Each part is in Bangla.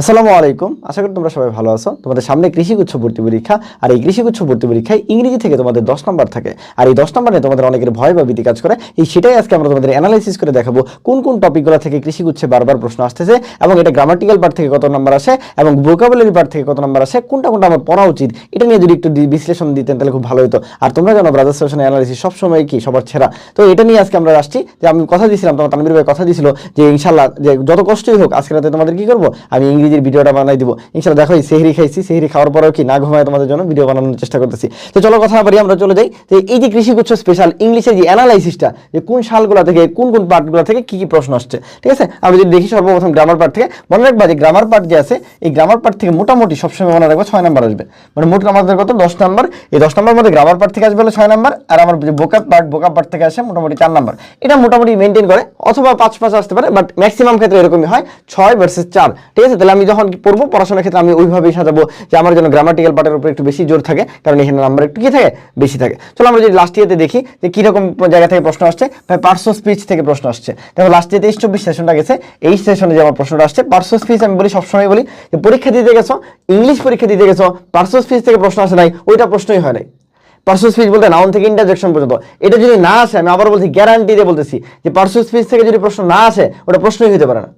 আসসালামু আলাইকুম। আশা করি তোমরা সবাই ভালো আছো। তোমাদের সামনে কৃষিগুচ্ছ ভর্তি পরীক্ষা। আর এই কৃষিগুচ্ছ ভর্তি পরীক্ষায় ইংরেজি থেকে তোমাদের দশ নম্বর থাকে। আর এই দশ নম্বরে তোমাদের অনেকের ভয় বা ভীতি কাজ করে। এই সেটাই আজকে আমরা তোমাদের অ্যানালাইসিস করে দেখাবো কোন কোন টপিকগুলো থেকে কৃষিগুচ্ছে বারবার প্রশ্ন আসতেছে এবং এটা গ্রামাটিক্যাল পার্ট থেকে কত নম্বর আসে এবং ভোকাবুলারি পার্ট থেকে কত নম্বর আসে, কোনটা কোনটা আমার পড়া উচিত, এটা নিয়ে যদি একটু বিশ্লেষণ দিতেন তাহলে খুব ভালো হতো আর তোমরা জানো ব্রাদার্স সেশন অ্যানালাইসিস সবসময় কি? সবার ছেঁড়া। তো এটা নিয়ে আজকে আমরা আসছি যে আমি কথা দিয়েছিলাম, তোমার তানবির ভাই কথা দিয়েছিল যে ইনশাল্লাহ যে যত কষ্টই হোক আজকে রাতে তোমাদের কি করব? আমি ইংরেজির ভিডিওটা বানাই দিব। ইনশাল্লাহ দেখো, এই সেহরি খাইছি, সেহরি খাওয়ার পরেও কি না ঘুমায় তোমাদের জন্য ভিডিও বানানোর চেষ্টা করতেছি। তো চলো কথা বাড়ি আমরা চলে যাই। যে এই যে কৃষিগুচ্ছ স্পেশাল ইংলিশের যে অ্যানালাইসিসটা যে কোন সালগুলো থেকে, কোন কোন পার্টগুলো থেকে কি কি প্রশ্ন আসছে, ঠিক আছে? আমরা যদি দেখি সর্বপ্রথম গ্রামার পার্ট থেকে, মনে রাখবা যে গ্রামার পার্ট যে আছে, এই গ্রামার পার্ট থেকে মোটামুটি সবসময় মনে রাখব ছয় নাম্বার আসবে। মানে মোট আমাদের কত? দশ নাম্বার এই দশ নাম্বার মধ্যে গ্রামার পার্ট থেকে আসবে হলো ছয় নাম্বার আর আমার যে বোকাপ পার্ট বোকাপ পার্ট থেকে আসে মোটামুটি চার নাম্বার এটা মোটামুটি মেনটেন করে, অথবা পাঁচ পাঁচ আসতে পারে বাট ম্যাক্সিমাম ক্ষেত্রে এরকমই হয়, ছয় ভার্সেস চার। ঠিক আছে? তাহলে আমি যখন পড়ব, পড়াশোনার ক্ষেত্রে আমি ওইভাবেই সাজাবো যে আমার জন্য গ্রামাটিক্যাল পার্টের উপর একটু বেশি জোর থাকে, কারণ এখানে নাম্বার একটু কি থাকে? বেশি থাকে। চলো আমরা যদি লাস্ট ইয়াতে দেখি যে কীরকম জায়গা থেকে প্রশ্ন আসছে, ভাই পার্শ্ব স্পিচ থেকে প্রশ্ন আসছে। দেখো লাস্ট ইয়াতে তেইশ চব্বিশ সেশনটা গেছে, এই সেশনে যে আমার প্রশ্নটা আসছে পার্শ্ব স্পিচ আমি বলি, সবসময় বলি যে পরীক্ষা দিতে গেছো ইংলিশ পরীক্ষা দিতে গেছো পার্শ্ব স্পিচ থেকে প্রশ্ন আসে নাই, ওইটা প্রশ্নই হয় নাই। পার্শ্ব স্পিচ বলতে নাউন থেকে ইন্টারজেকশন পর্যন্ত। এটা যদি না আসে, আমি আবার বলছি গ্যারান্টি দিয়ে বলতেছি যে পার্শ্ব স্পিচ থেকে যদি প্রশ্ন না আসে, ওটা প্রশ্নই হতে পারে না।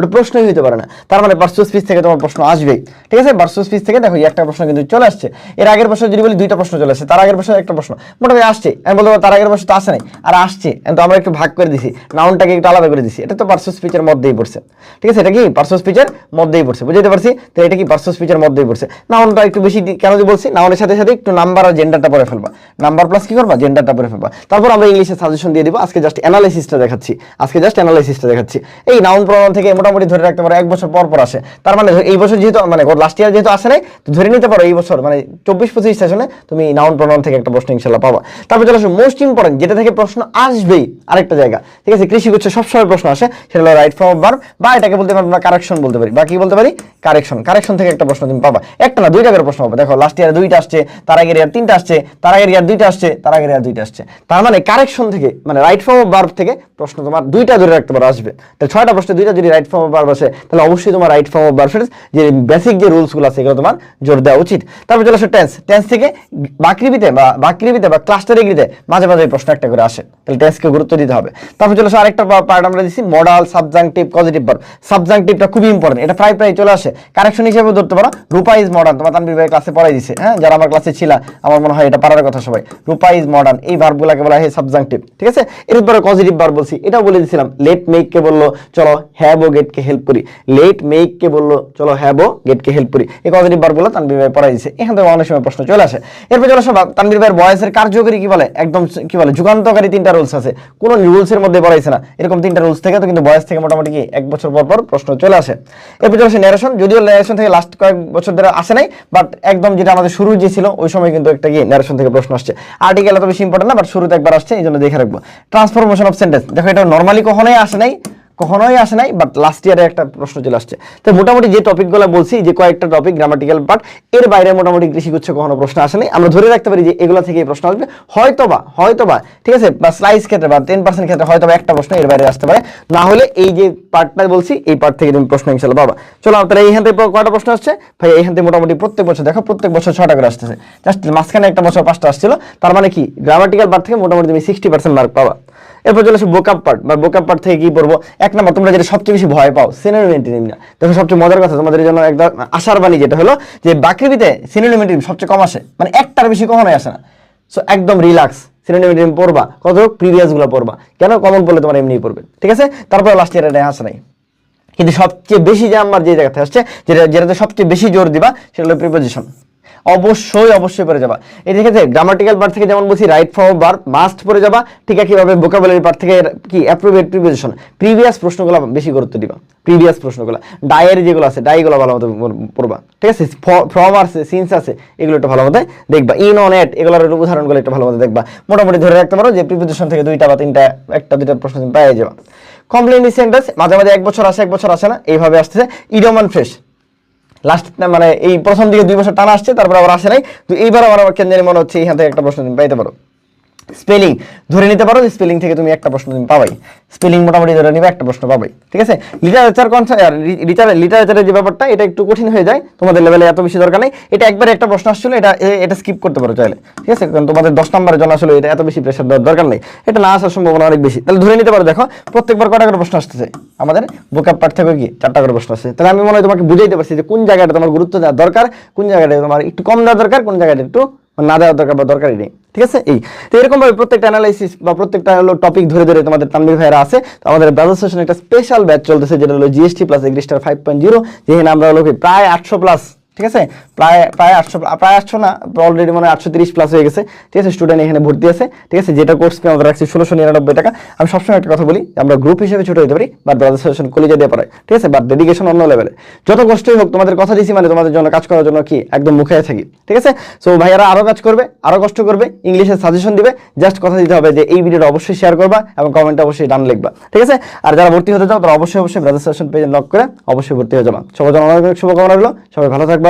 ওটা প্রশ্নই হতে পারে না। তার মানে পার্শ্ব স্পিচ থেকে তোমার প্রশ্ন আসবেই। ঠিক আছে? পার্শ্ব স্পিচ থেকে দেখো একটা প্রশ্ন কিন্তু চলে আসছে। এর আগের বছর যদি বলি দুইটা প্রশ্ন চলে আসছে। তার আগের বছর একটা প্রশ্ন। মোটামুটি আসছে। আমি বলতে তার আগের বছর তো আসে নাই। আর আসছে। কিন্তু আমরা একটু ভাগ করে দিছি। নাউনটাকে একটু আলাদা করে দিছি। এটা তো পার্শ্ব স্পিচের মধ্যেই পড়ছে। ঠিক আছে? এটা কি পার্শ্ব স্পিচের মধ্যেই পড়ছে? বুঝতে পারছি? তো এটা কি পার্শ্ব স্পিচের মধ্যেই পড়ছে? নাউনটা একটু বেশি কেন যে বলছি? নাউনের সাথে সাথে একটু নাম্বার আর জেন্ডারটা পরে ফেলবা। নাম্বার প্লাস কি করবা? জেন্ডারটা পরে ফেলবা। তারপর আমরা ইংলিশে সাজেশন দিয়ে দিব। আজকে জাস্ট অ্যানালাইসিসটা দেখাচ্ছি। আজকে জাস্ট অ্যানালাইসিসটা দেখাচ্ছি। এই নাউন প্রনাউন থেকে মোটামুটি ধরে রাখতে পারো, এক বছর পর পর আসে। তার মানে এই বছর যেহেতু মানে লাস্ট ইয়ার যেহেতু আসে নাই, তো ধরে নিতে পারো এই বছর মানে চব্বিশ, পঁচিশ সেশনে তুমি নাউন প্রনাউন থেকে একটা প্রশ্ন ইনশাল্লাহ পাবা। তারপর চলে আসো মোস্ট ইম্পর্টেন্ট যেটা থেকে প্রশ্ন আসবেই, আরেকটা জায়গা। ঠিক আছে, কৃষি গুচ্ছে, সবসময় প্রশ্ন আসে, সেটা হলো রাইট ফর্ম বার বা এটাকে বলতে পারব আমরা কারেকশন বলতে পারি, বা কি বলতে পারি? কারেকশন কারেকশন থেকে একটা প্রশ্ন তুমি পাবা। একটা না, দুইটা করে প্রশ্ন পাবে। দেখো লাস্ট ইয়ার দুইটা আসছে, তার আগের ইয়ার তিনটা আসছে, তার আগের ইয়ার দুইটা আসছে, তার আগের ইয়ার দুইটা আসছে। তার মানে কারেকশন থেকে মানে রাইট ফর্ম ভার্ব থেকে প্রশ্ন তোমার দুইটা ধরে রাখতে পারো, আসবে। তাহলে ছয়টা প্রশ্ন, দুইটা যদি রাইট ফর্ম অফ ভার্ব আসে তাহলে অবশ্যই তোমার রাইট ফর্ম অফ ভার্বের যে বেসিক যে রুলসগুলো আছে, এগুলো তোমার জোর দেওয়া উচিত। তারপর চলে আসো টেন্স টেন্স থেকে বাকৃবিতে বা বাকৃবিতে বা ক্লাস্টার এগ্রিতে মাঝে মাঝে প্রশ্ন একটা করে আসে। তাহলে টেন্সকে গুরুত্ব দিতে হবে। তারপর চলে আসো আরেকটা পার্ট আমরা দিচ্ছি মডাল সাবজাংটিভ পজিটিভ ভার্ব সাবজাংটিভটা খুবই ইম্পর্টেন্ট এটা প্রায় প্রায় চলে আসে। কারেকশন হিসেবে ধরতে পারো। রূপা ইজ মডার্ন তোমার তানবীর ভাই ক্লাসে পড়াই দিছে। হ্যাঁ যারা আমার ক্লাসে ছিল, আমার মনে হয় এটা পারার কথা সবাই। রূপা ইজ মডার্ন এই ভার্বগুলোকে বলা হয় সাবজাংটিভ ঠিক আছে? এরপরে পজিটিভ ভার্ব বলছি। এটাও বলে দিছিলাম। লেট মেক কে বলল। চলো হ্যাভ ও গেট কে হেল্প করি। লেট মেক কে বলল, চলো হ্যাভ ও গেট কে হেল্প করি এই পজিটিভ ভার্বগুলো তানবীর ভাই পড়াই দিছে। এখান থেকে অনেক সময় প্রশ্ন চলে আসে। এরপর চলে আসো তানবীর ভাইয়ের বয়সের কার্যকরী কি বলে? একদম কি বলে, যুগান্তকারী তিনটা রুলস আছে। কোন রুলসের মধ্যে পড়াইছে না। এরকম তিনটা রুলস থেকে তো, কিন্তু বয়স থেকে মোটামুটি কি এক বছর পর পর প্রশ্ন চলে আসে। এরপর চলে আসে ন্যারেশন যদিও ন্যারেশন থেকে লাস্ট কয়েক বছর ধরে আসে নাই বাট একদম যেটা আমাদের শুরু যে ছিল, ওই সময় কিন্তু একটা কি ন্যারেশন থেকে প্রশ্ন আসছে। আর্টিকেল এত বেশি ইম্পর্টেন্ট না বাট শুরুতে একবার আসছে এই জন্য দেখে রাখব। ট্রান্সফরমেশন অফ সেন্টেন্স দেখো, এটা নর্মালি কখনোই আসে নাই কখনোই আসে নাই বাট লাস্ট ইয়ারে একটা প্রশ্ন চলে আসছে। তো মোটামুটি যে টপিকগুলো বলছি, যে কয়েকটা টপিক গ্রামাটিক্যাল পার্ট এর বাইরে মোটামুটি কৃষি কৃষিগুচ্ছ কখনো প্রশ্ন আসে নাই। আমরা ধরে রাখতে পারি যে এগুলো থেকে প্রশ্ন আসবে। হয়তোবা হয়তোবা, ঠিক আছে? বা স্লাইস ক্ষেত্রে বা টেন পার্সেন্ট ক্ষেত্রে হয়তোবা একটা প্রশ্ন এর বাইরে আসতে পারে। না হলে এই যে পার্টটা বলছি, এই পার্ট থেকে তুমি প্রশ্ন ইনশাল্লাহ পাবা। চলো, তাহলে এইখান থেকে কয়টা প্রশ্ন আসছে? ভাই এইখান থেকে মোটামুটি প্রত্যেক বছর দেখো, প্রত্যেক বছর ছটা করে আসতেছে। জাস্ট মাঝখানে একটা বছর পাঁচটা আসছিল। তার মানে কি? গ্রামাটিক্যাল পার্ট থেকে মোটামুটি তুমি সিক্সটি পার্সেন্ট মার্ক পাবা। এরপর চলে আসে বোকাপ পার্ট বা বোকাপ পার্ট থেকে কি পড়ব? এক নম্বর, তোমরা যেটা সবচেয়ে বেশি ভয় পাও সিনোনিমেন্টিভ না। দেখো সবচেয়ে মজার কথা, তোমাদের জন্য একটা আশার বাণী যেটা হলো যে বাকৃবিতে সিনোনিমেন্টিভ সবচেয়ে কম আসে। মানে একটার বেশি কখনোই আসে না। সো একদম রিল্যাক্স সিনোনিমেন্টিভ পড়বা। কত প্রিভিয়াসগুলো পড়বা। কেন? কমন পড়লে তোমার এমনি পড়বে। ঠিক আছে? তারপরে লাস্ট ইয়ার এটা আসে নাই। কিন্তু সবচেয়ে বেশি যে আমার যে জায়গাতে আসছে, যেটা যেটাতে সবচেয়ে বেশি জোর দিবা, সেটা হলো প্রিপোজিশন অবশ্যই অবশ্যই পড়ে যাবা। এই আছে গ্রামাটিক্যাল পার্ট থেকে যেমন বলছি রাইট ফর্ম বার মাস্ট পড়ে যাবা, ঠিক আছে একইভাবে ভোকাবুলারি পার্ট থেকে কি অ্যাপ্রোপ্রিয়েট প্রিপোজিশন প্রিভিয়াস প্রশ্নগুলো বেশি গুরুত্ব দিবা। প্রিভিয়াস প্রশ্নগুলো। ডায়ের যেগুলো আছে ডাইগুলো ভালো মতো পড়বা। ঠিক আছে? ফর্ম আছে সিন্স আছে, এগুলো একটু ভালো মতো দেখবা। ইন অন এট এগুলোর উদাহরণগুলো একটু ভালো মতো দেখবা। মোটামুটি ধরে রাখতে পারো যে প্রিপোজিশন থেকে দুইটা বা তিনটা, একটা, দুইটা প্রশ্ন পেয়ে যাবা। কমপ্লেন সেন্টেন্স মাঝে মাঝে এক বছর আসে, এক বছর আসে না, এইভাবে আসতেছে। ইডোমান ফ্রেশ লাস্ট মানে এই প্রথম দিকে দুই বছর টানা আসছে, তারপর আবার আসে নাই। তো এইবার আবার আমার কেন মনে হচ্ছে এখান থেকে একটা প্রশ্ন পাইতে পারো। স্পেলিং ধরে নিতে পারো স্পেলিং থেকে তুমি একটা প্রশ্ন তুমি পাবাই স্পেলিং মোটামুটি ধরে নিবে, একটা প্রশ্ন পাবাই ঠিক আছে? লিটারেচার লিটারেচারের যে ব্যাপারটা, এটা একটু কঠিন হয়ে যায়, তোমাদের লেভেলে এত বেশি দরকার নেই। এটা একবারে একটা প্রশ্ন আসছিল, এটা এটা স্কিপ করতে পারো চাইলে, ঠিক আছে? কারণ তোমাদের দশ নম্বরের জন্য আসলে এটা এত বেশি প্রেশার দেওয়ার দরকার নেই। এটা না আসার সম্ভাবনা অনেক বেশি। তাহলে ধরে নিতে পারো, দেখো, প্রত্যেকবার কটা করে প্রশ্ন আসতেছে? আমাদের বোকাপ পার্ট থেকে কি চারটা করে প্রশ্ন আসছে। তাহলে আমি মনে হয় তোমাকে বুঝাইতে পারছি যে কোন জায়গাটা তোমার গুরুত্ব দেওয়া দরকার, কোন জায়গাটা তোমার একটু কম দেওয়া দরকার, কোন জায়গাটা একটু না দেওয়ার দরকার বা দরকারই নেই। ঠিক আছে? এই। তো এরকম ভাবে প্রত্যেকটা অ্যানালাইসিস বা প্রত্যেকটা হলো টপিক ধরে ধরে তোমাদের তানবির ভাইরা আছে। তো আমাদের ব্রাদার সেশন একটা স্পেশাল ব্যাচ চলতেছে, যেটা হলো GST plus এগ্রিস্টার five point zero যেখানে আমরা হলো প্রায় আটশো প্লাস ঠিক আছে? প্রায় প্রায় আটশো প্রায় আটশো না অলরেডি মনে আটশো তিরিশ প্লাস হয়ে গেছে। ঠিক আছে? স্টুডেন্ট এখানে ভর্তি আছে। ঠিক আছে? যেটা কোর্স ফি আমরা রাখছি ষোলোশো নিরানব্বই টাকা। আমি সবসময় একটা কথা বলি, আমরা গ্রুপ হিসেবে ছোট হতে পারি বা ব্রাদার সেশন কলেজে দিয়ে পড়াই ঠিক আছে? বাট ডেডিকেশন অন্য লেভেলে যত কষ্টই হোক, তোমাদের কথা দিছি মানে তোমাদের জন্য, কাজ করার জন্য কি? একদম মুখে থাকি ঠিক আছে? সো ভাইয়ারা আরও কাজ করবে, আরও কষ্ট করবে, ইংলিশে সাজেশন দিবে জাস্ট কথা দিতে হবে যে, এই ভিডিওটা অবশ্যই শেয়ার করবা এবং কমেন্টে অবশ্যই ডান লিখবা। ঠিক আছে? আর যারা ভর্তি হতে চাও, তারা অবশ্যই অবশ্যই ব্রাদার সেশন পেজে লক করে অবশ্যই ভর্তি হয়ে যাবা। সবার জন্য অনেক শুভকামনা রইল। সবাই ভালো থাকবা।